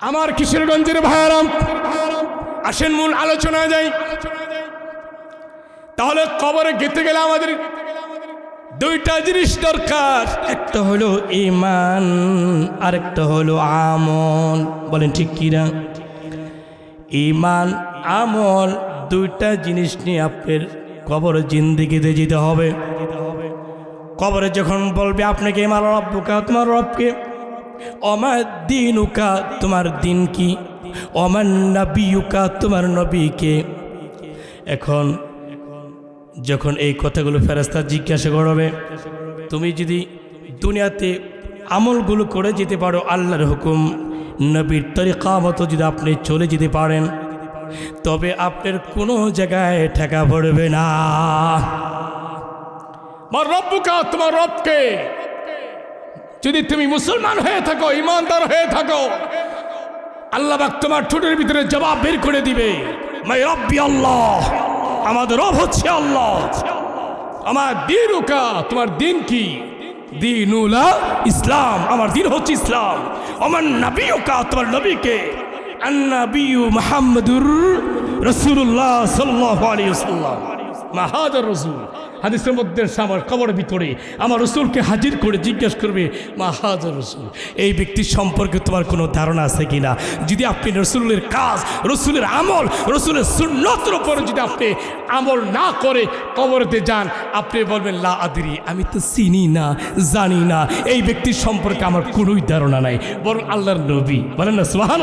আমার কিশোরগঞ্জের ভাইয়ারাম, আসেন মূল আলোচনা যাই। তাহলে কবরে গেতে গেলে আমাদের দুইটা জিনিস দরকার। একটা হলো ইমান আরেকটা হলো আমল। বলেন ঠিক কিনা ইমান আমল দুইটা জিনিস নিয়ে আপনার কবর জিন্দিগিতে যেতে হবে। কবরে যখন বলবে, আপনাকে আমার রব্বকা তোমার রবকে অমার দিন উকা তোমার দিন কি? অমার নবীকা তোমার নবীকে এখন যখন এই কথাগুলো ফেরাস্তা জিজ্ঞাসা করবে, তুমি যদি দুনিয়াতে আমলগুলো করে যেতে পারো, আল্লাহর হুকুম, নবীর তরিকা মতো যদি আপনি চলে যেতে পারেন, তবে আপনার কোনো জায়গায় ঠেকা পড়বে না। তোমার রবকে যদি তুমি মুসলমান হয়ে থাকো, ইমানদার হয়ে থাকো, আল্লাহ পাক তোমার ঠোঁটের ভিতরে জবাব বের করে দিবে। আল্লাহ, আমাদের রব হচ্ছে আল্লাহ। আমার দিনুকা তোমার দিন কি? দিনুলা ইসলাম, আমার দিন হচ্ছে ইসলাম। আমার নবীকা তোমার নবীকে। আন্নাবিউ সাল্লাল্লাহু আলাইহি ওয়াসাল্লাম। মাহাদার রসুল। হাদিসের মধ্যে আমার কবর ভিতরে আমার রসুলকে হাজির করে জিজ্ঞেস করবে মাহাদার রসুল, এই ব্যক্তির সম্পর্কে তোমার কোনো ধারণা আছে কিনা? যদি আপনি রসুলের কাজ, রসুলের আমল, রসুলের সুন্নতের উপরে যদি আপনি আমল না করে কবরতে যান, আপনি বলবেন, লা আদরি, আমি তো চিনি না, জানি না, এই ব্যক্তির সম্পর্কে আমার কোনোই ধারণা নাই। বরং আল্লাহর নবী। বলেন না সোহান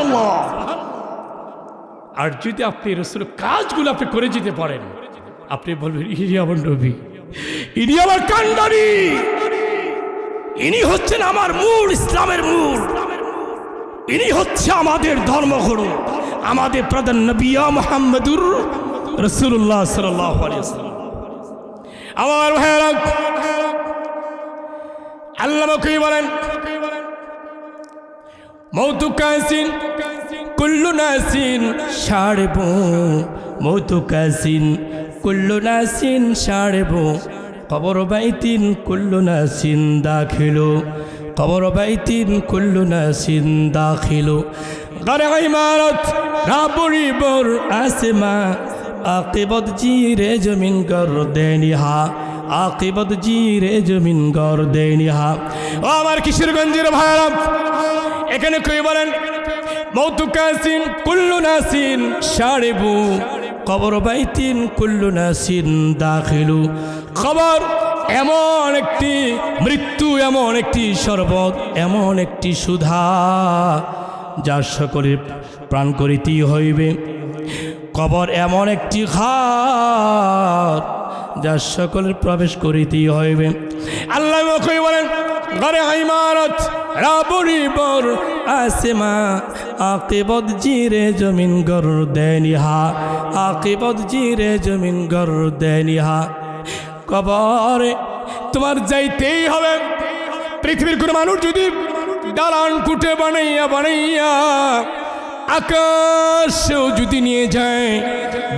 আর যদি আপনি রসুলের কাজগুলো আপনি করে যেতে পারেন, আপনি বলবেন ইনি আমার নবী। ইনি আমার কান্ডারি ইনি হচ্ছেন আমার মূল, ইসলামের মূল। ইনি হচ্ছে আমাদের ধর্মগুরু, আমাদের প্রধান নবিয়া মোহাম্মদুর রসুল্লাহ সাল্লাহ আমার ভাইয়েরা আল্লাহ কই বলেন মৌতু কাসিন, কুল্লু নাসিন সাড়ব মৌতু কাসিন কুল্লু নাসিন সাড়ব কবর বাইতিন কুল্লু নাসিন দাখিলো। কবর বাইতিন কুল্লু নাসিন দাখিলো। গরে ইমারত রাবুরি বর আসমা। আকিবত জিরে জমিন কর দেনিহা। আকিবত জিরে জমিন কর দেনিহা। ও আমার কিশোরগঞ্জের ভাইরা এখানে কই বলেন? মৌতুকাসিন কুল্লু নাসিন সাড়েবু কবর বাইতিন কুল্লু নাসিন দাখিলু। খবর এমন একটি মৃত্যু, এমন একটি শরবত, এমন একটি সুধা, যার সকলের প্রাণ করিতেই হইবে। কবর এমন একটি ঘাট, যার সকলের প্রবেশ করিতেই হইবে। আল্লাহ বলেন ঘরে ইমারত। রাবুরি বর আসেমা, আকিবত জিরে জমিন গর দেনিহা, আকিবত জিরে জমিন গর দেনিহা। কবরে তোমার যাইতেই হবে। পৃথিবীর কোনো মানুষ যদি দালান কুটে বানাইয়া বানাইয়া আকাশেও যদি নিয়ে যায়,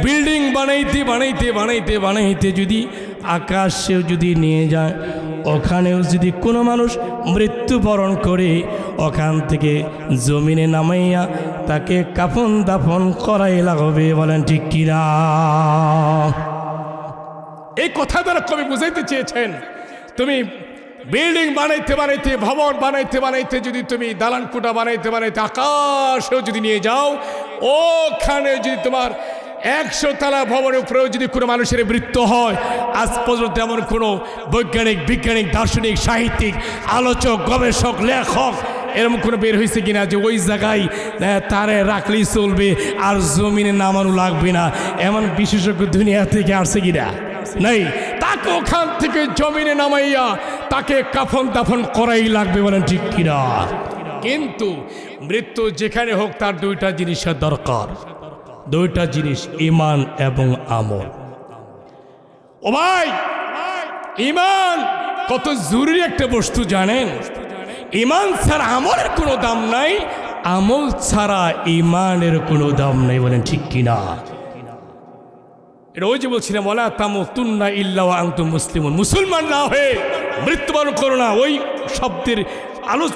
বিল্ডিং বানাইতে বানাইতে বানাইতে বানাইতে যদি আকাশেও যদি নিয়ে যায়, ওখানেও যদি কোনো মানুষ মৃত্যুবরণ করে, ওখান থেকে জমিনে নামাইয়া তাকে কাফন দাফন করাই লাগবে, বলেন ঠিক কিনা? এই কথা দ্বারা কবি বুঝাইতে চেয়েছেন, তুমি বিল্ডিং বানাইতে বানাইতে, ভবন বানাইতে বানাইতে, যদি তুমি দালান কুটা বানাইতে বানাইতে আকাশেও যদি নিয়ে যাও, ওখানে যদি তোমার একশো তালা ভবনের উপরেও যদি কোনো মানুষের মৃত্যু হয়, আজ পর্যন্ত এমন কোনো বৈজ্ঞানিক, বিজ্ঞানিক, দার্শনিক, সাহিত্যিক, আলোচক, গবেষক, লেখক এরকম কোনো বের হয়েছে কিনা যে ওই জায়গায় তারে রাখলেই চলবে আর জমিনে নামানো লাগবে না? এমন বিশেষজ্ঞ দুনিয়া থেকে আসছে কিনা? নেই। তাকে ওখান থেকে জমিনে নামাইয়া তাকে কাফন তাফন করাই লাগবে বলেন ঠিক কিনা? কিন্তু মৃত্যু যেখানে হোক তার দুইটা জিনিসের দরকার। দুইটা জিনিস ইমান এবং আমল। ও ভাই ইমান কত জরুরি একটা বস্তু জানেন? ইমান ছাড়া আমলের কোনো দাম নাই, আমল ছাড়া ইমানের কোনো দাম নাই বলেন ঠিক কিনা এটা ওই যে বলছিলাম ওলা তামো তুন্না ইল্লা আংতু মুসলিম মুসলমান না হয়ে মৃত্যুবরণ করো না, ওই শব্দের আলো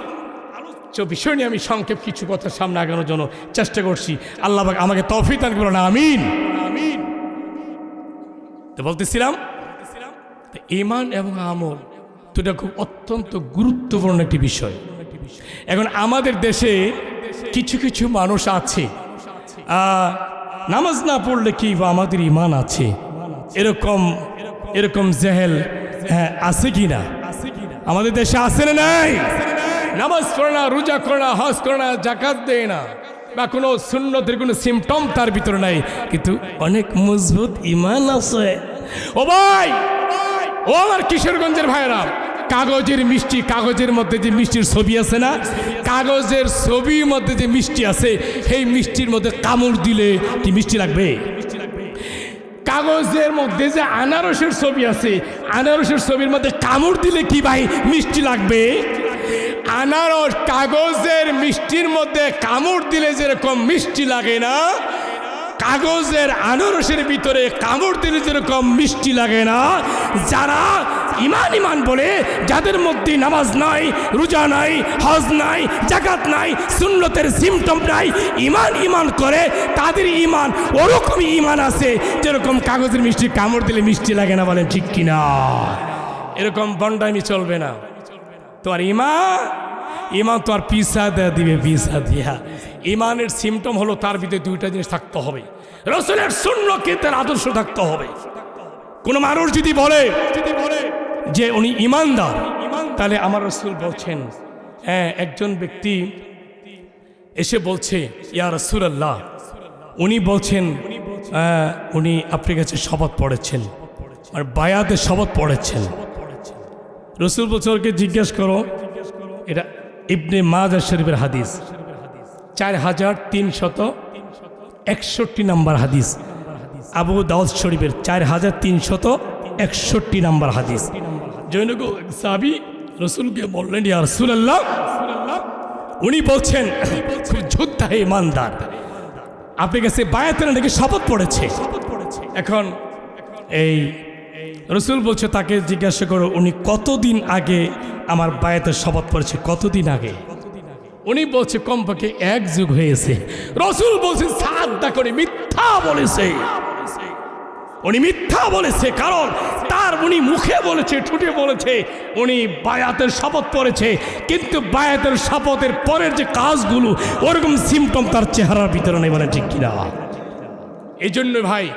সব বিষয় নিয়ে আমি সংক্ষেপ কিছু কথা সামনে আগানোর জন্য চেষ্টা করছি। আল্লাহ আমাকে তফিক দান করো না আমিন। আমিন। তো বলতেছিলাম ইমান এবং আমল দুটা খুব অত্যন্ত গুরুত্বপূর্ণ একটি বিষয়। এখন আমাদের দেশে কিছু কিছু মানুষ আছে নামাজ না পড়লে কি বা আমাদের ইমান আছে? এরকম এরকম জেহেল হ্যাঁ আছে কি না আমাদের দেশে আছে না নাই? নামাজ পড়ে না রোজা করে না হজ করে না জাকাত দেয় না বা কোনো শূন্যতের কোনো সিমটম তার ভিতরে নাই। কিন্তু অনেক মজবুত ইমান আছে। ও ভাই! ও আমার কিশোরগঞ্জের ভাইরা কাগজের মিষ্টি, কাগজের মধ্যে যে মিষ্টির ছবি আছে না, কাগজের ছবির মধ্যে যে মিষ্টি আছে, সেই মিষ্টির মধ্যে কামড় দিলে কি মিষ্টি লাগবে? কাগজের মধ্যে যে আনারসের ছবি আছে, আনারসের ছবির মধ্যে কামড় দিলে কি ভাই মিষ্টি লাগবে? আনারস কাগজের মিষ্টির মধ্যে কামড় দিলে যেরকম মিষ্টি লাগে না, কাগজের আনারসের ভিতরে কামড় দিলে যেরকম মিষ্টি লাগে না, যারা ইমান ইমান বলে, যাদের মধ্যে নামাজ নাই, রোজা নাই, হজ নাই জাকাত নাই, সুন্নতের সিমটম নাই, ইমান ইমান করে, তাদের ইমান ওরকমই ইমান আছে, যেরকম কাগজের মিষ্টি কামড় দিলে মিষ্টি লাগে না বলেন ঠিক কিনা? এরকম বন্ডামি চলবে না। তোমার ইমান ইমান তো আর পিসা দেয়া দিবে, পিসা দিয়া। ইমানের সিমটম হলো তার ভিতরে দুইটা জিনিস থাকতে হবে। রসুলের শূন্য তার আদর্শ থাকতে হবে। কোন মানুষ যদি বলে যদি বলে যে উনি ইমানদার তাহলে আমার রসুল বলছেন হ্যাঁ একজন ব্যক্তি এসে বলছে, ইয়া রসুল আল্লাহ উনি বলছেন উনি আপনার কাছে শপথ পড়েছেন আর বায়াতে শপথ পড়েছেন। রসুল বছরকে জিজ্ঞেস করো। এটা ইবনে মাজা শরীফের হাদিস। চার হাজার তিনশত একষট্টি নাম্বার হাদিস। আবু দাউদ শরীফের চার হাজার তিনশত একষট্টি নাম্বার হাদিস। জৈনক সাবি রসুলকে বললেন, ইয়া রসুলাল্লাহ, উনি বলছেন যোদ্ধা ইমানদার, আপনার কাছে বায়াতের নাকি শপথ পড়েছে? এখন এই রসুল বলছে, তাকে জিজ্ঞাসা করো, উনি কতদিন আগে আমার বায়াতের শপথ পড়েছে? কতদিন আগে? উনি বলছে, কমপক্ষে এক যুগ হয়েছে। রসুল বলছে, সাদা করে মিথ্যা বলেছে। উনি মিথ্যা বলেছে, কারণ তার উনি মুখে বলেছে, ঠুটে বলেছে, উনি বায়াতের শপথ পড়েছে। কিন্তু বায়াতের শপথের পরের যে কাজগুলো, ওরকম সিমটম তার চেহারার ভিতরে নেই মানে ঠিক কিনা? এই জন্য ভাই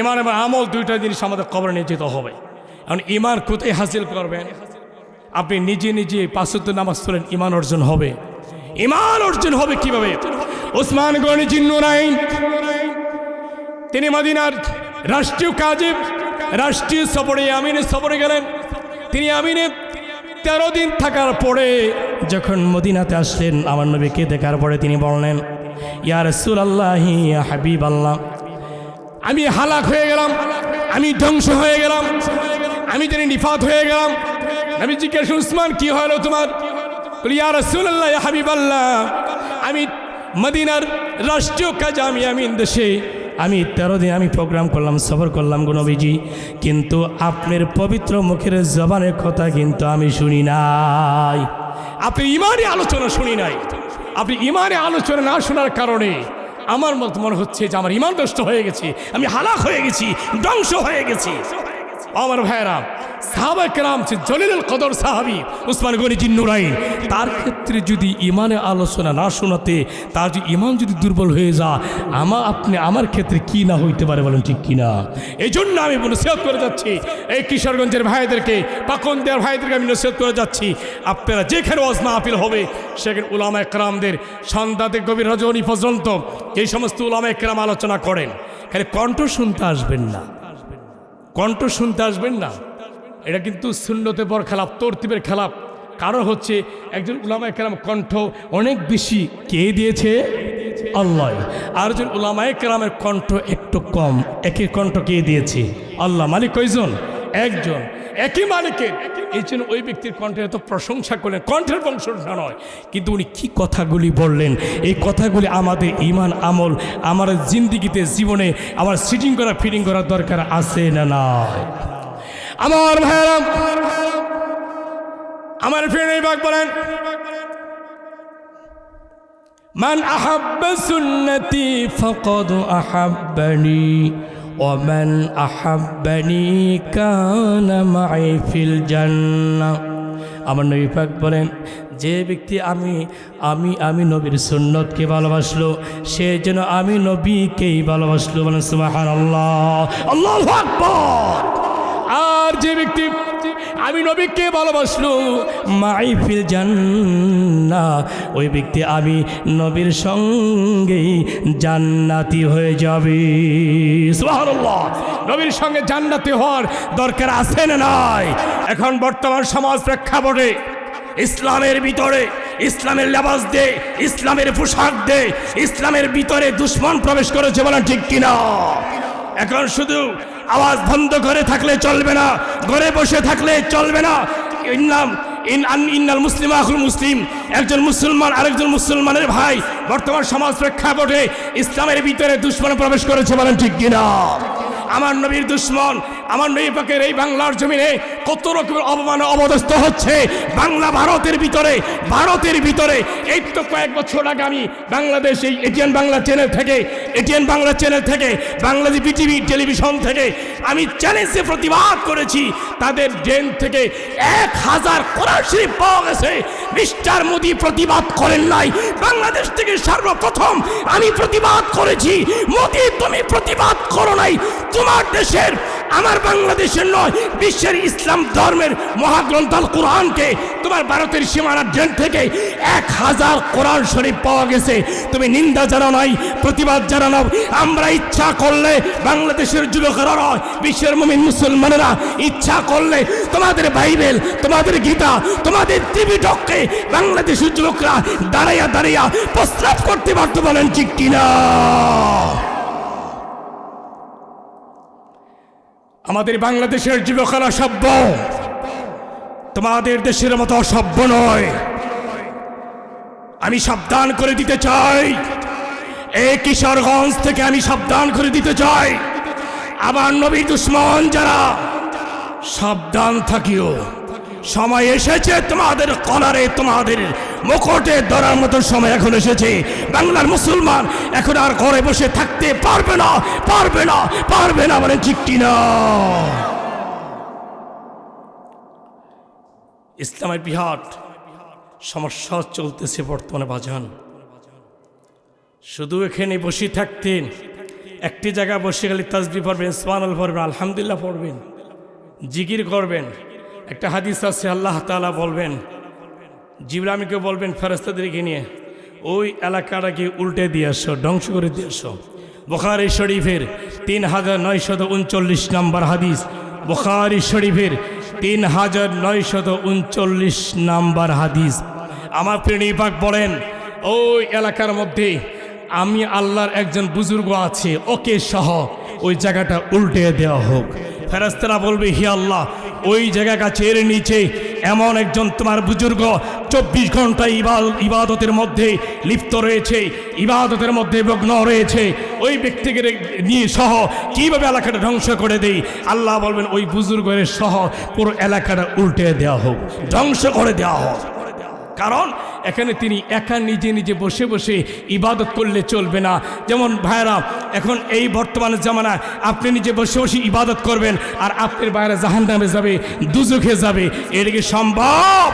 ইমান এবং আমল দুইটা জিনিস আমাদের কবর নিয়ে যেতে হবে। এখন ইমান কোথায় হাসিল করবেন? আপনি নিজে নিজে পাঁচত্ব নামাজ পড়েন, ইমান অর্জন হবে। ইমান অর্জন হবে কীভাবে? ওসমান গনি জিন্নুরাইন তিনি মদিনার রাষ্ট্রীয় কাজে, রাষ্ট্রীয় সফরে, আমিনের সফরে গেলেন। তিনি আমিনে তেরো দিন থাকার পরে যখন মদিনাতে আসলেন, আমার নবীকে দেখার পরে তিনি বললেন ইয়ার রসুল আল্লাহ হাবিব আল্লাহ আমি হালাক হয়ে গেলাম, আমি ধ্বংস হয়ে গেলাম, আমি জানি নিফাত হয়ে গেলাম। আমি জিজ্ঞাসা উসমান, কি হলো তোমার? ইয়া রসুল্লাহ হাবিব আল্লাহ আমি মদিনার রাষ্ট্রীয় কাজ আমি আমিন দেশে, আমি তেরো দিন আমি প্রোগ্রাম করলাম, সফর করলাম গুণবিজি কিন্তু আপনার পবিত্র মুখের জবানের কথা কিন্তু আমি শুনি নাই। আপনি ইমানে আলোচনা শুনি নাই। আপনি ইমানে আলোচনা না শোনার কারণে আমার মত মনে হচ্ছে যে আমার ইমান নষ্ট হয়ে গেছে, আমি হালাক হয়ে গেছি, ধ্বংস হয়ে গেছি। আমার ভাইরা সাহাবা কেরাম সে জলিলুল কদর সাহাবি, উসমান গনি জিন্নুরাইন। তার ক্ষেত্রে যদি ইমানে আলোচনা না শোনাতে, তার যদি ইমান যদি দুর্বল হয়ে যা আমা আপনি আমার ক্ষেত্রে কি না হইতে পারে বলেন ঠিক কি না এই জন্য আমি নসিহত করে যাচ্ছি। এই কিশোরগঞ্জের ভাইদেরকে পাকন দেওয়ার ভাইদেরকে আমি নসিহত করে যাচ্ছি। আপনারা যেখানে ওয়াজ মাহফিল হবে, সেখানে উলামা একরামদের সন্ধ্যাতে গভীর রজনী পর্যন্ত এই সমস্ত উলামা একরাম আলোচনা করেন। খালি কণ্ঠ শুনতে আসবেন না। কণ্ঠ শুনতে আসবেন না। এটা কিন্তু শূন্যতে পর খেলাপ, তরতিবের খেলাপ। কারও হচ্ছে একজন উলামায় কেরাম কণ্ঠ অনেক বেশি কে দিয়েছে? আল্লাহ। আর একজন উলামায় কেরামের কণ্ঠ একটু কম। একই কণ্ঠ কে দিয়েছে? আল্লাহ। মালিক কয়জন? একজন। একই মালিকের। এই জন্য ওই ব্যক্তির কণ্ঠে এত প্রশংসা করলেন। কণ্ঠের বংশটা নয়, কিন্তু উনি কি কথাগুলি বললেন? এই কথাগুলি আমাদের ইমান আমল, আমার জিন্দিগিতে, জীবনে, আমার সিটিং করা ফিটিং করার দরকার আছে না নয় আমার ভাইরা আমার ফিরে বাক বলেন, মান আহাব্বা সুন্নতি ফকদ আহাব্বানি। ومن أحبني كان معي في الجنة আমার নবী পাক বলেন যে ব্যক্তি আমি আমি আমি নবীর সুন্নতকে ভালোবাসলো সে যেন আমি নবীকেই ভালোবাসলো বলেন সুবাহান আল্লাহ আল্লাহ আকবর আর যে ব্যক্তি আমি নবীকে ভালোবাসলো। মাইফিল জান্না ওই ব্যক্তি আমি নবীর সঙ্গেই জান্নাতি হয়ে যাবে। নবীর সঙ্গে জান্নাতি হওয়ার দরকার আছে না নাই? এখন বর্তমান সমাজ প্রেক্ষাপটে, ইসলামের ভিতরে, ইসলামের লেবাস দে, ইসলামের পোশাক দে, ইসলামের ভিতরে দুশ্মন প্রবেশ করেছে বলেন ঠিক কিনা? এখন শুধু আওয়াজ বন্ধ করে থাকলে চলবে না, ঘরে বসে থাকলে চলবে না। ইনলাম ইন ইন্নাল মুসলিম আখুল মুসলিম। একজন মুসলমান আরেকজন মুসলমানের ভাই বর্তমান সমাজ প্রেক্ষাপটে ইসলামের ভিতরে দুশ্মন প্রবেশ করেছে বলেন ঠিক কিনা? আমার নবীর দুশ্মন আমার নবী পাকের এই বাংলার জমিনে কত রকমের অপমান অবদস্থ হচ্ছে? বাংলা ভারতের ভিতরে ভারতের ভিতরে। এই তো কয়েক বছর আগে আমি বাংলাদেশ এই এটিএন বাংলা চ্যানেল থেকে, এটিএন বাংলা চ্যানেল থেকে, বাংলাদেশ বিটিভি টেলিভিশন থেকে আমি চ্যালেঞ্জে প্রতিবাদ করেছি। তাদের ড্রেন থেকে এক হাজার কোরআন শরীফ পাওয়া গেছে মিস্টার মোদী প্রতিবাদ করেন নাই। বাংলাদেশ থেকে সর্বপ্রথম আমি প্রতিবাদ করেছি। মোদী তুমি প্রতিবাদ করো নাই। তোমার দেশের আমার বাংলাদেশের নয়, বিশ্বের ইসলাম ধর্মের মহাগ্রন্থ আল কোরআনকে তোমার ভারতের সীমানার ড্রেন থেকে এক হাজার কোরআন শরীফ পাওয়া গেছে। তুমি নিন্দা জানাও নাই, প্রতিবাদ জানাও আমরা ইচ্ছা করলে বাংলাদেশের যুবকেরা নয়, বিশ্বের মমিন মুসলমানেরা ইচ্ছা করলে তোমাদের বাইবেল, তোমাদের গীতা, তোমাদের ত্রিপিটককে বাংলাদেশের যুবকরা দাঁড়াইয়া দাঁড়াইয়া প্রস্রাব করতে পারতো বলেন ঠিক কিনা? আমাদের বাংলাদেশের যুবকেরা সভ্য। তোমাদের দেশের মতো অসভ্য নয়। আমি সাবধান করে দিতে চাই। এই কিশোরগঞ্জ থেকে আমি সাবধান করে দিতে চাই। আবার নবী দুশ্মন যারা, সাবধান থাকিও। সময় এসেছে তোমাদের কলারে, তোমাদের মুখটে ধরার মতো সময় এখন এসেছে। বাংলার মুসলমান এখন আর ঘরে বসে থাকতে পারবে না পারবে না পারবে না মানে চিকটি না ইসলামের বিহাট সমস্যা চলতেছে বর্তমানে বাজান। শুধু এখানে বসে থাকতেন, একটি জায়গায় বসে গেলে তাজবি পড়বেন সোয়ানাল পড়বেন, আলহামদুলিল্লাহ পড়বেন, জিকির করবেন। একটা হাদিস আছে, আল্লাহ তাআলা বলবেন জিবরামিকে বলবেন ফেরস্তাদেরকে নিয়ে ওই এলাকাটাকে উল্টে দিয়ে আসো, ধ্বংস করে দিয়ে আসো। বোখারি শরীফের তিন হাজার নয়শত উনচল্লিশ নম্বর হাদিস। বোখারি শরীফের তিন হাজার নয়শত উনচল্লিশ নাম্বার হাদিস। আমার প্রেণীপাক বলেন, ওই এলাকার মধ্যে আমি আল্লাহর একজন বুজুর্গ আছে, ওকে সহ ওই জায়গাটা উল্টে দেওয়া হোক। ফেরাস্তারা বলবে, হি আল্লাহ, ওই জায়গা গাছের নিচে এমন একজন তোমার বুজুর্গ চব্বিশ ঘণ্টা ইবাদ- ইবাদতের মধ্যে লিপ্ত রয়েছে, ইবাদতের মধ্যে ভগ্ন রয়েছে। ওই ব্যক্তিকে নিয়ে সহ কীভাবে এলাকাটা ধ্বংস করে দেই? আল্লাহ বলবেন, ওই বুজুর্গের সহ পুরো এলাকাটা উল্টে দেওয়া হোক, ধ্বংস করে দেওয়া হোক। কারণ এখানে তিনি একা নিজে নিজে বসে বসে ইবাদত করলে চলবে না। যেমন ভাইরা এখন এই বর্তমান জামানায় আপনি নিজে বসে বসে ইবাদত করবেন আর আপনার বাইরে জাহান নামে যাবে দুজুখে যাবে। এটা কি সম্ভব?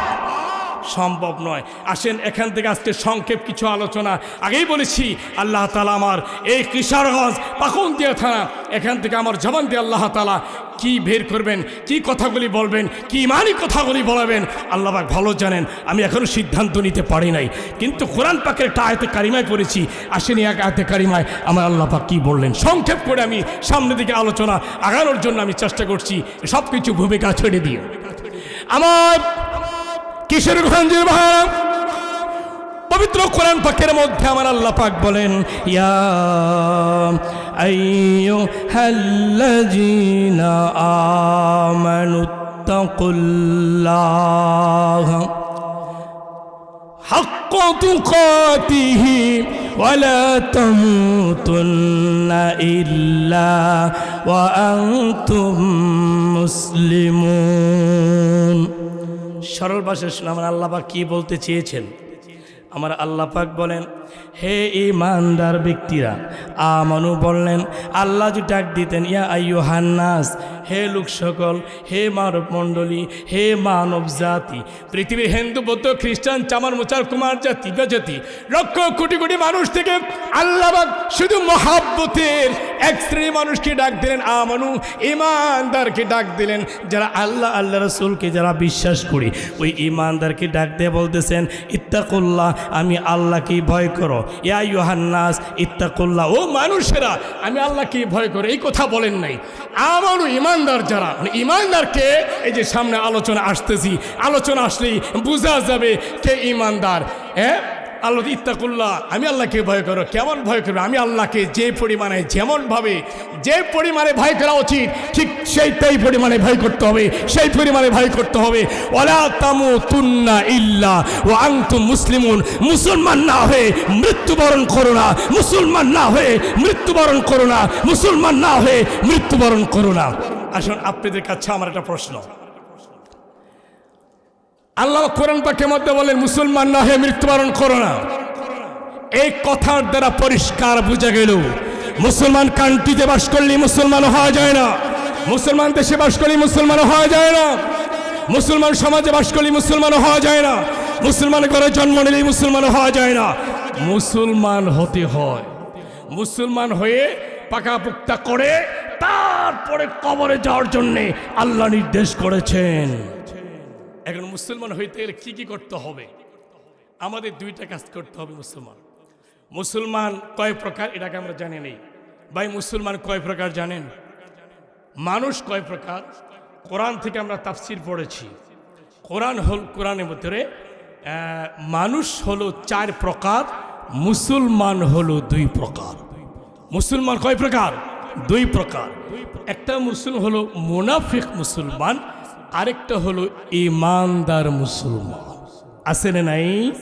সম্ভব নয়। আসেন, এখান থেকে আজকে সংক্ষেপ কিছু আলোচনা। আগেই বলেছি, আল্লাহ তালা আমার এই কিশোরগঞ্জ, পাকুন্দিয়া থানা, এখান থেকে আমার জবান দিয়ে আল্লাহ তালা কি বের করবেন? কি কথাগুলি বলবেন? কি মানি কথাগুলি বলাবেন? আল্লাহ পাক ভালো জানেন, আমি এখনও সিদ্ধান্ত নিতে পারি নাই। কিন্তু কোরআন পাকের একটা আয়তে কারিমায় পড়েছি, আসেনি এক আয়তে কারিমায়, আমার আল্লাহ পাক কি বললেন? সংক্ষেপ করে আমি সামনের দিকে আলোচনা আগানোর জন্য আমি চেষ্টা করছি সব কিছু ভূমিকা ছেড়ে দিয়ে। আমার কিশোরগঞ্জের ভাড়া পবিত্র কোরআন পাকের মধ্যে আমার আল্লাহ পাক বলেন ইয়া আইয়ুহাল্লাযীনা আমানুত্তাকুল্লাহ حق تقاته ولا تموتن إلا وأنتم مسلمون সরল ভাষায় শুনে আমার আল্লাহ পাক কি বলতে চেয়েছেন আমার আল্লাহ পাক বলেন, হে ইমানদার ব্যক্তিরা, আমানু বললেন, আল্লাহ যে ডাক দিতেন, ইয়া আইয়ু হান্নাস হে লোক সকল, হে মানব মণ্ডলী, হে মানব জাতি। পৃথিবীর হিন্দু, বৌদ্ধ, খ্রিস্টান, চামার, মোচার, কুমার জাতি জাতি লক্ষ কোটি কোটি মানুষ থেকে আল্লাহ শুধু মহাব্বতের এক শ্রেণি মানুষকে ডাক দিলেন, আমানু, ইমানদারকে ডাক দিলেন। যারা আল্লাহ আল্লাহ রসুলকে যারা বিশ্বাস করি, ওই ইমানদারকে ডাক দিয়ে বলতেছেন, ইত্তাকুল্লাহ, আমি আল্লাহকেই ভয় করো। ইয়া ইউহান্নাস ইত্তাকুল্লাহ। ও মানুষেরা, আমি আল্লাহকে ভয় করো। এই কথা বলেন নাই। আমারও ইমানদার যারা মানে ইমানদারকে এই যে সামনে আলোচনা আসতেছি, আলোচনা আসলেই বোঝা যাবে কে ইমানদার। হ্যাঁ? আল্লাহ ইত্তাকুল্লাহ, আমি আল্লাহকে ভয় করো। কেমন ভয় করবে? আমি আল্লাহকে যে পরিমাণে, যেমনভাবে, যে পরিমাণে ভয় করা উচিত, ঠিক সেইটাই পরিমাণে ভয় করতে হবে, সেই পরিমাণে ভয় করতে হবে। ওলা তামু তুন্না ইল্লা ও আংতুম মুসলিমুন। মুসলমান না হয়ে মৃত্যুবরণ করো না। মুসলমান না হয়ে মৃত্যুবরণ করো না। মুসলমান না হয়ে মৃত্যুবরণ করো না। আসুন, আপনাদের কাছে আমার একটা প্রশ্ন। আল্লাহ কোরআন পাকের মধ্যে বলেন, মুসলমান না হয়ে মৃত্যুবরণ করো না। এই কথার দ্বারা পরিষ্কার বোঝা গেল, মুসলমান কান্ট্রিতে বাস করলে মুসলমান হওয়া যায় না। মুসলমান দেশে বাস করলে মুসলমান হওয়া যায় না। মুসলমান সমাজে বাস করলে মুসলমান হওয়া যায় না। মুসলমান ঘরে জন্ম নিলেই মুসলমান হওয়া যায় না। মুসলমান হতে হয়। মুসলমান হয়ে পাকাপুক্তা করে তারপরে কবরে যাওয়ার জন্যে আল্লাহ নির্দেশ করেছেন। এখন মুসলমান হইতে গেলে কি কি করতে হবে? আমাদের দুইটা কাজ করতে হবে মুসলমান। মুসলমান কয় প্রকার এটাকে আমরা জানি নেই। ভাই, মুসলমান কয় প্রকার জানেন? মানুষ কয় প্রকার? কোরআন থেকে আমরা তাফসির পড়েছি। কোরআন হল, কোরআনের ভিতরে মানুষ হলো চার প্রকার, মুসলমান হলো দুই প্রকার। মুসলমান কয় প্রকার? দুই প্রকার। একটা মুসলিম হলো মুনাফিক মুসলমান, আরেকটা হলো ইমানদার মুসলমান। আছে না নাই?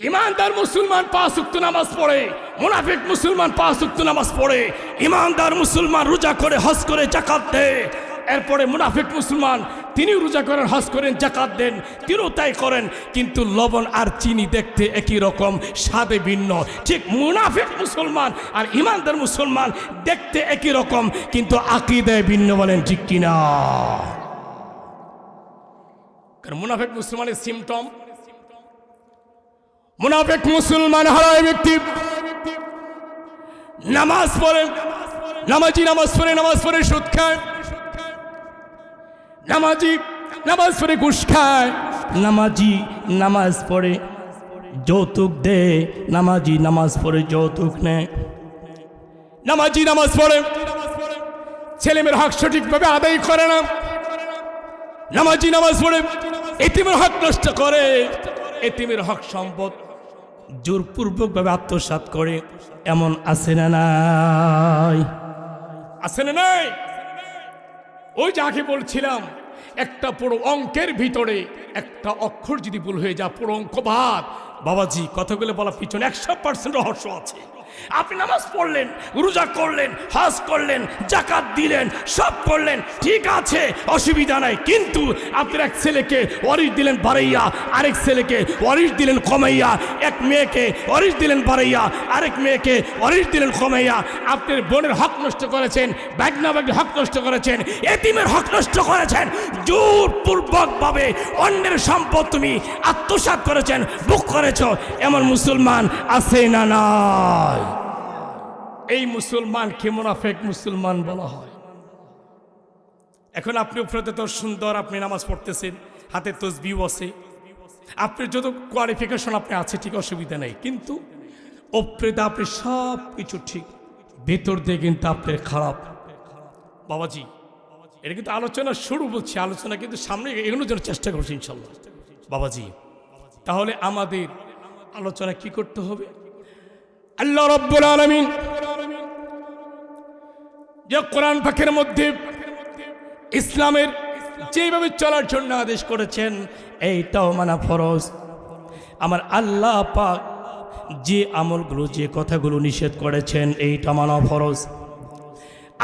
ইমানদার মুসলমান পাঁচ উক্ত নামাজ পড়ে, মুনাফিক মুসলমান পাঁচ উক্ত নামাজ পড়ে, ইমানদার মুসলমান রোজা করে, হজ করে চাকাত দেয়। এরপরে মুনাফিক মুসলমান তিনি রোজা করেন, হজ করেন জাকাত দেন, তিনিও তাই করেন, কিন্তু লবণ আর চিনি দেখতে একই রকম, স্বাদে ভিন্ন। ঠিক মুনাফিক মুসলমান আর ইমানদার মুসলমান দেখতে একই রকম, কিন্তু আকিদায় ভিন্ন বলেন, ঠিক কিনা? কারণ মুনাফিক মুসলমানের সিমটম মুনাফেক মুসলমান হারায় ব্যক্তি। নামাজ পড়ে নামাজি নামাজ পড়ে নামাজ পড়ে সুদ খায়। নামাজি নামাজ পড়ে ঘুষ খায়। নামাজি নামাজ পড়ে যৌতুক দে নামাজি নামাজ পড়ে যৌতুক নেয়। নামাজি নামাজ পড়ে। ছেলেমেয়ের হক সঠিকভাবে আদায় করে না। নামাজি নামাজ পড়ে। এতিমের হক নষ্ট করে। এতিমের হক সম্পদ জোরপূর্বকভাবে আত্মসাৎ করে। এমন আছে না নাই? আছে না নাই? ওই যাকে বলছিলাম, একটা পুরো অঙ্কের ভিতরে একটা অক্ষর যদি ভুল হয়ে যায়, পুরো অঙ্ক বাদ। বাবাজি, কথাগুলো বলা পিছনে একশো পার্সেন্ট রহস্য আছে। আপনি নামাজ পড়লেন, রোজা করলেন, হজ করলেন জাকাত দিলেন, সব করলেন, ঠিক আছে, অসুবিধা নাই। কিন্তু আপনার এক ছেলেকে অরিশ দিলেন বাড়াইয়া আরেক ছেলেকে অরিশ দিলেন কমাইয়া, এক মেয়েকে অরিশ দিলেন বাড়াইয়া আরেক মেয়েকে অরিশ দিলেন কমাইয়া, আপনার বোনের হক নষ্ট করেছেন ব্যাগনা ব্যাগের হক নষ্ট করেছেন, এতিমের হক নষ্ট করেছেন, জোরপূর্বকভাবে অন্যের সম্পদ তুমি আত্মসাৎ করেছেন বুক করেছ, এমন মুসলমান আছে না নাই? এই মুসলমানকে মুনাফেক মুসলমান বলা হয়? এখন আপনি উপরে তো সুন্দর আপনি নামাজ পড়তেছেন, হাতে তসবিও আছে। আপনার যত কোয়ালিফিকেশন আপনি আছে, ঠিক অসুবিধা নেই। কিন্তু ওপরে তো আপনি সব কিছু ঠিক, ভেতর দিয়ে কিন্তু আপনার খারাপ। বাবাজি, এটা কিন্তু আলোচনা শুরু বলছি, আলোচনা কিন্তু সামনে এগোনোর জন্য চেষ্টা করছি ইনশাল্লাহ বাবাজি, তাহলে আমাদের আলোচনা কি করতে হবে? আল্লাহ রব্বুল আলমিন যে কোরআন পাখের মধ্যে ইসলামের যেভাবে চলার জন্য আদেশ করেছেন, এইটাও মানা ফরজ। আমার আল্লাহ পাক যে আমলগুলো, যে কথাগুলো নিষেধ করেছেন, এইটা মানা ফরজ।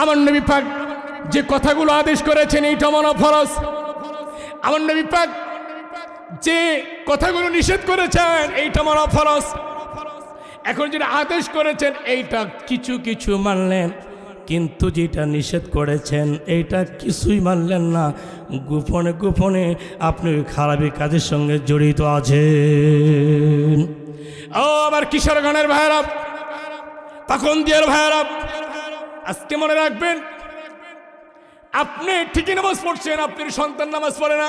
আমার নবী পাক যে কথাগুলো আদেশ করেছেন, এইটা মানা ফরজ। আমার নবী পাক যে কথাগুলো নিষেধ করেছেন, এইটা আমার ফরজ। এখন যেটা আদেশ করেছেন, এইটা কিছু কিছু মানলেন। কিন্তু যেটা নিষেধ করেছেন এইটা কিছুই মানলেন না। গোপনে গোপনে আপনি ওই খারাপি কাজের সঙ্গে জড়িত আছেন। ও আমার কিশোরগণের ভাইরা তখন দিয়ার ভাইরা আজকে মনে রাখবেন, আপনি ঠিকই নামাজ পড়ছেন, আপনার সন্তান নামাজ পড়ে না।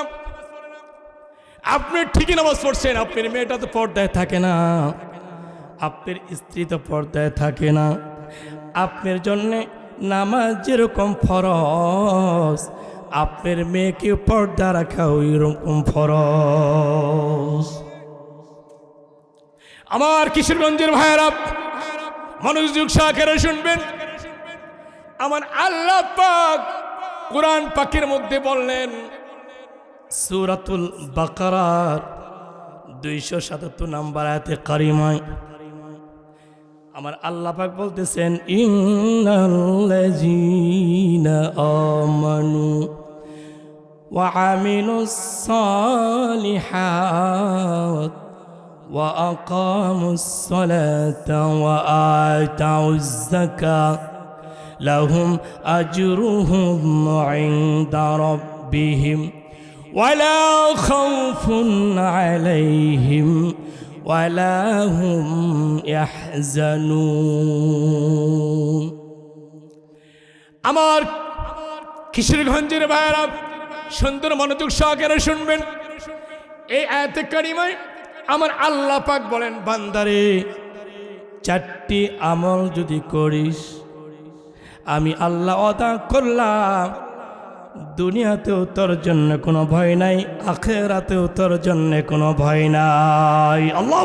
আপনি ঠিকই নামাজ পড়ছেন, আপনার মেয়েটা তো পর্দায় থাকে না। আপনার স্ত্রী তো পর্দায় থাকে না। আপনার জন্যে নামাজ যেরকম ফরজ। আপনার মেয়েকে পর্দা রাখা ওই রকম ফরজ। আমার কিশোরগঞ্জের ভাইয়েরা মনোযোগ সহকারে শুনবেন। আমার আল্লাহ পাক কোরআন পাকের মধ্যে বললেন, সুরাতুল বাকারার দুইশো সাতাত্তর নাম্বার আয়াতে কারিমায় আমার আল্লাহ পাক বলতেছেন ইন্নাল্লাযীনা আমানু ওয়া আমিলুস সালিহাত ওয়া আকামুস সালাতা ওয়া আতাউজ যাকাত লাহুম আজরুহুম ইনদা রাব্বিহিম ওয়া লা খাউফুন ولا هم يحزنون আমার কিশোরগঞ্জের ভাইয়েরা সুন্দর মনোযোগ সহকারে শুনবেন এই আয়াতে কারিমায় আমার আল্লাহ পাক বলেন বান্দারে চারটি আমল যদি করিস আমি আল্লাহ অদা করলাম দুনিয়াতেও তোর জন্য কোনো ভয় নাই, আখেরাতেও তোর জন্য কোনো ভয় নাই। আল্লাহ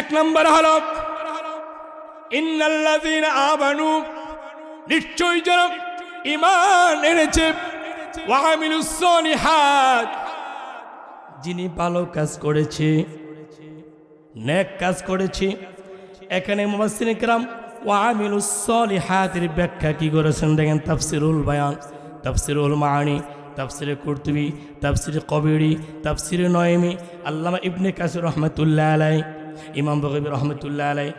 এক নম্বর হল ইন্নাল্লাযীনা আমানু, নিশ্চয়ই যারা ঈমান এনেছে, ওয়া আমিলুস সালিহাত। যিনি ভালো কাজ করেছে, নেক কাজ করেছে, এখানে মুবাসসির ও ব্যাখ্যা কী করেছেন দেখেন, তাফসিরুল বায়ান, তাফসিরুল মাহানি তাফসিরে কুর্তুবি, তাফসিরে কবিরি, তাফসিরে নয়মি আল্লামা ইবনে কাসির রহমতুল্লাহ আলাই ইমাম বকিব রহমতুল্লাহ আলাই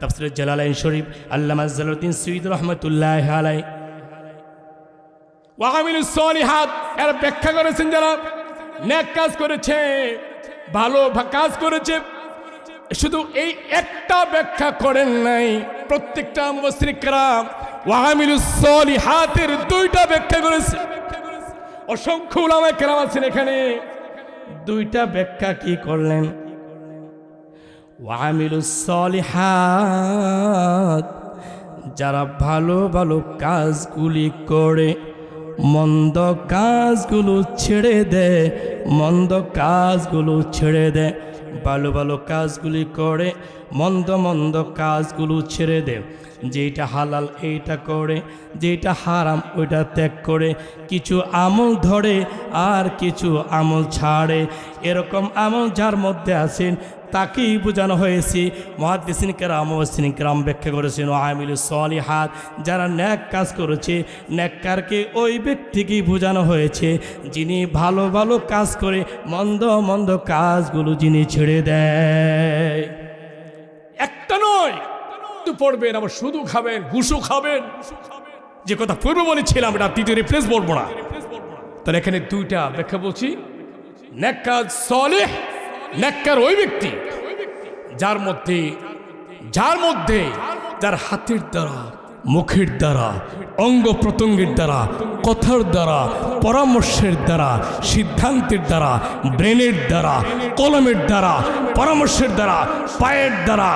তাফসির জালালাইন শরীফ, আল্লামা জালুদ্দিন সঈদ রহমতুল্লাহ আলাই ওয়ামিলুসলিহাত এর ব্যাখ্যা করেছেন, যারা ন্যাক কাজ করেছে, ভালো কাজ করেছে শুধু এই একটা ব্যাখ্যা করেন নাই। প্রত্যেকটা মুশ্রিকরাম ওয়াহামিলুসলি হাতের দুইটা ব্যাখ্যা করেছে। অসংখ্য উলামায় কেরাম আছেন এখানে। দুইটা ব্যাখ্যা কি করলেন? ওয়ামিলুসলিহাত যারা ভালো ভালো কাজগুলি করে, মন্দ কাজগুলো ছেড়ে দেয়, মন্দ কাজগুলো ছেড়ে দেয়। ভালো ভালো কাজগুলি করে মন্দ মন্দ কাজগুলো ছেড়ে দেয় যেটা হালাল এইটা করে যেটা হারাম ওইটা ত্যাগ করে। কিছু আমল ধরে আর কিছু আমল ছাড়ে। এরকম আমল যার মধ্যে আছেন, তাকেই বোঝানো হয়েছে। মহাদিসিন কেরাম ওসিন কেরাম ব্যাখ্যা করেছেন আমিল সলিহাত যারা ন্যাক কাজ করেছে, ন্যাককারকে ওই ব্যক্তিকেই বোঝানো হয়েছে। যিনি ভালো ভালো কাজ করে, মন্দ মন্দ কাজগুলো যিনি ছেড়ে দেয়। একটা নয় পড়বেন, আবার শুধু খাবেন, ঘুষও খাবেন। যে কথা পূর্বে বলেছিলাম, এটা তৃতীয় রিপ্লেস বলব না। তাহলে এখানে দুইটা ব্যাখ্যা বলছি। নেককাজ সলেহ, নেককার ওই ব্যক্তি, যার মধ্যে যার মধ্যে যার হাতের দ্বারা মুখের দ্বারা, অঙ্গ প্রত্যঙ্গের দ্বারা, কথার দ্বারা, পরামর্শের দ্বারা, সিদ্ধান্তের দ্বারা, ব্রেনের দ্বারা, কলমের দ্বারা, পরামর্শের দ্বারা, পায়ের দ্বারা,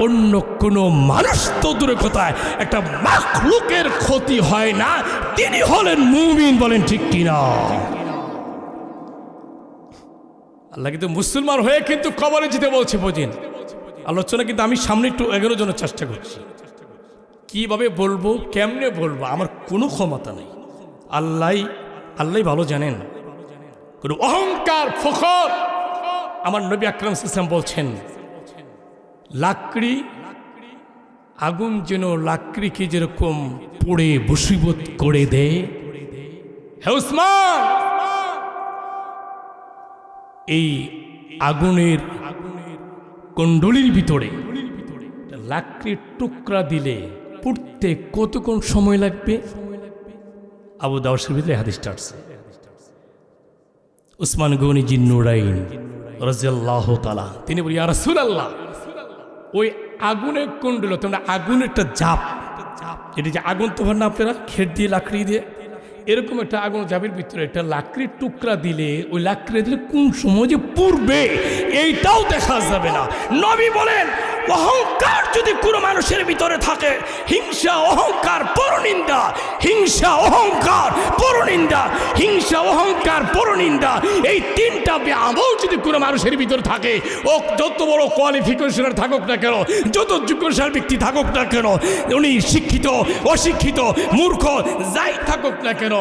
অন্য কোনো মানুষ তো দূরে কোথায়, একটা মাখলুকের ক্ষতি হয় না, তিনি হলেন মুমিন বলেন ঠিক কিনা। আল্লাহ কিন্তু মুসলমান হয়ে কিন্তু কবরে যেতে বলছে বোঝেন আলোচনা কিন্তু আমি সামনে একটু এগোনোর জন্য চেষ্টা করছি। কীভাবে বলব, কেমনে বলব, আমার কোনো ক্ষমতা নেই। আল্লাহ আল্লাহ ভালো জানেন। কোনো অহংকার, ফখর। আমার নবী আকরাম ইসলাম বলছেন, লাকড়ি আগুন যেন লাকড়িকে যেরকম পড়ে বসীভূত করে দেয়। এই আগুনের আগুনের কুণ্ডলির ভিতরে, লাকড়ির টুকরা দিলে পুড়তে কতক্ষণ সময় লাগবে? আবু দাওসের ভিতরে হাদিসটা আসছে। উসমান গনি জিন্নুরাইন রাজিয়াল্লাহ তালা তিনি বলি আর আল্লাহ ওই আগুনের কুণ্ডল, তোমরা আগুনের একটা জাপ, যেটি যে আগুন তো না আপনারা, খেট দিয়ে লাকড়ি দিয়ে, এরকম একটা আগুন জাপের ভিতরে একটা লাকড়ির টুকরা দিলে, ওই লাকড়ি দিলে কোন সময় যে পুড়বে, এইটাও দেখা যাবে না। নবী বলেন অহংকার যদি কোনো মানুষের ভিতরে থাকে, হিংসা, অহংকার, পরনিন্দা, হিংসা, অহংকার, পরনিন্দা, হিংসা, অহংকার, পরনিন্দা, এই তিনটা আমল যদি কোনো মানুষের ভিতরে থাকে, ও যত বড় কোয়ালিফিকেশনের থাকুক না কেন, যত যোগ্যসার ব্যক্তি থাকুক না কেন, উনি শিক্ষিত, অশিক্ষিত, মূর্খ, যাই থাকুক না কেন,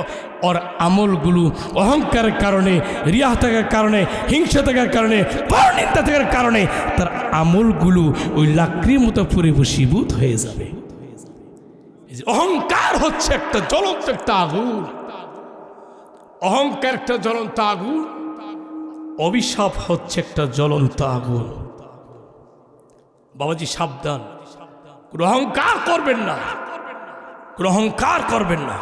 ওর আমলগুলো অহংকারের কারণে রিয়া থাকার কারণে, হিংসা থাকার কারণে, পরনিন্দা থাকার কারণে, তার আমলগুলো ওই লাকড়ির মতো পুরে বসীভূত হয়ে যাবে। অহংকার হচ্ছে একটা জ্বলন্ত একটা আগুন। অহংকার একটা জ্বলন্ত আগুন, অভিশাপ হচ্ছে একটা জ্বলন্ত আগুন। বাবাজি, সাবধান। অহংকার করবেন না। অহংকার করবেন না।